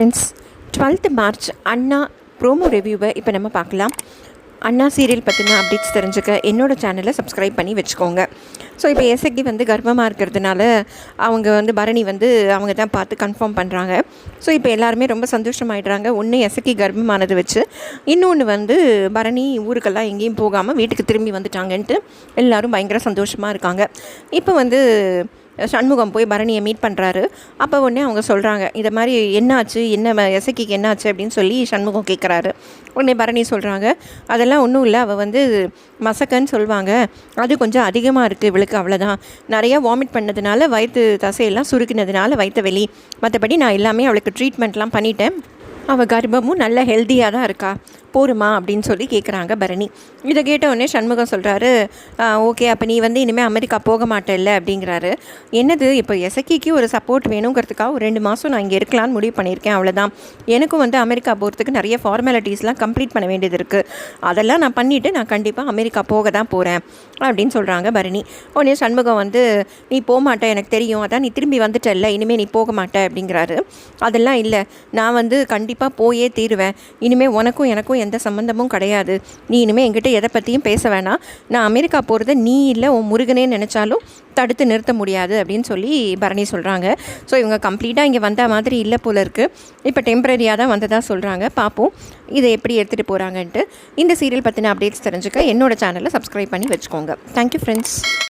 Friends twelfth March அண்ணா promo ரிவ்யூவை இப்போ நம்ம பார்க்கலாம். அண்ணா சீரியல் பற்றின அப்டேட்ஸ் தெரிஞ்சுக்க என்னோடய சேனலை சப்ஸ்கிரைப் பண்ணி வச்சுக்கோங்க. ஸோ இப்போ எஸ்எக்டி வந்து கர்ப்பமாக இருக்கிறதுனால அவங்க வந்து பரணி வந்து அவங்க தான் பார்த்து கன்ஃபார்ம் பண்ணுறாங்க ஸோ இப்போ எல்லாருமே ரொம்ப சந்தோஷமாயிடுறாங்க. ஒன்று எஸ்எக்கி கர்ப்பமானது வச்சு இன்னொன்று வந்து பரணி ஊருக்கெல்லாம் எங்கேயும் போகாமல் வீட்டுக்கு திரும்பி வந்துட்டாங்கன்ட்டு எல்லோரும் பயங்கர சந்தோஷமாக இருக்காங்க. இப்போ வந்து சண்முகம் போய் பரணியை மீட் பண்ணுறாரு அப்போ உடனே அவங்க சொல்கிறாங்க இதை மாதிரி என்னாச்சு? என்ன எசக்கிக்கு என்னாச்சு? அப்படின்னு சொல்லி சண்முகம் கேட்குறாரு உடனே பரணி சொல்கிறாங்க அதெல்லாம் ஒன்றும் இல்லை. அவள் வந்து மசக்கன்னு சொல்லுவாங்க அது கொஞ்சம் அதிகமாக இருக்குது இவளுக்கு அவ்வளோதான் நிறையா வாமிட் பண்ணதுனால வயிற்று தசையெல்லாம் சுருக்கினதுனால வயிற்று வெளி. மற்றபடி நான் எல்லாமே அவளுக்கு ட்ரீட்மெண்ட்லாம் பண்ணிட்டேன். அவள் கர்ப்பமும் நல்ல ஹெல்த்தியாக தான் இருக்கா. போருமா அப்படின்னு சொல்லி கேட்குறாங்க பரணி. இதை கேட்ட உடனே சண்முகம் சொல்கிறாரு ஓகே அப்போ நீ வந்து இனிமேல் அமெரிக்கா போக மாட்டேல்ல? அப்படிங்கிறாரு. என்னது இப்போ எசக்கிக்கு ஒரு சப்போர்ட் வேணுங்கிறதுக்காக ஒரு ரெண்டு மாதம் நான் இங்கே இருக்கலான்னு முடிவு பண்ணியிருக்கேன் அவ்வளோதான் எனக்கும் வந்து அமெரிக்கா போகிறதுக்கு நிறைய ஃபார்மாலிட்டிஸ்லாம் கம்ப்ளீட் பண்ண வேண்டியது இருக்குது அதெல்லாம் நான் பண்ணிவிட்டு நான் கண்டிப்பாக அமெரிக்கா போக தான் போகிறேன் அப்படின்னு சொல்கிறாங்க பரணி. உடனே சண்முகம் வந்து நீ போக மாட்டே எனக்கு தெரியும். அதான் நீ திரும்பி வந்துட்டல்ல இனிமேல் நீ போக மாட்டே அப்படிங்கிறாரு. அதெல்லாம் இல்லை. நான் வந்து கண்டிப்பாக போயே தீருவேன். இனிமேல் உனக்கும் எனக்கும் எந்த சம்மந்தமும் கிடையாது. நீ இனிமேல் என்கிட்ட எதை பற்றியும் பேச வேணாம். நான் அமெரிக்கா போகிறத நீ இல்லை உன் முருகனே நினச்சாலும் தடுத்து நிறுத்த முடியாது அப்படின்னு சொல்லி பரணி சொல்கிறாங்க ஸோ இவங்க கம்ப்ளீட்டாக இங்கே வந்த மாதிரி இல்லை போல இருக்குது இப்போ டெம்பரரியாக தான் வந்ததாக சொல்கிறாங்க பார்ப்போம் இதை எப்படி எடுத்துகிட்டு போகிறாங்கன்ட்டு இந்த சீரியல் பற்றின அப்டேட்ஸ் தெரிஞ்சுக்க என்னோடய சேனலை சப்ஸ்கிரைப் பண்ணி வச்சுக்கோங்க. Thank you friends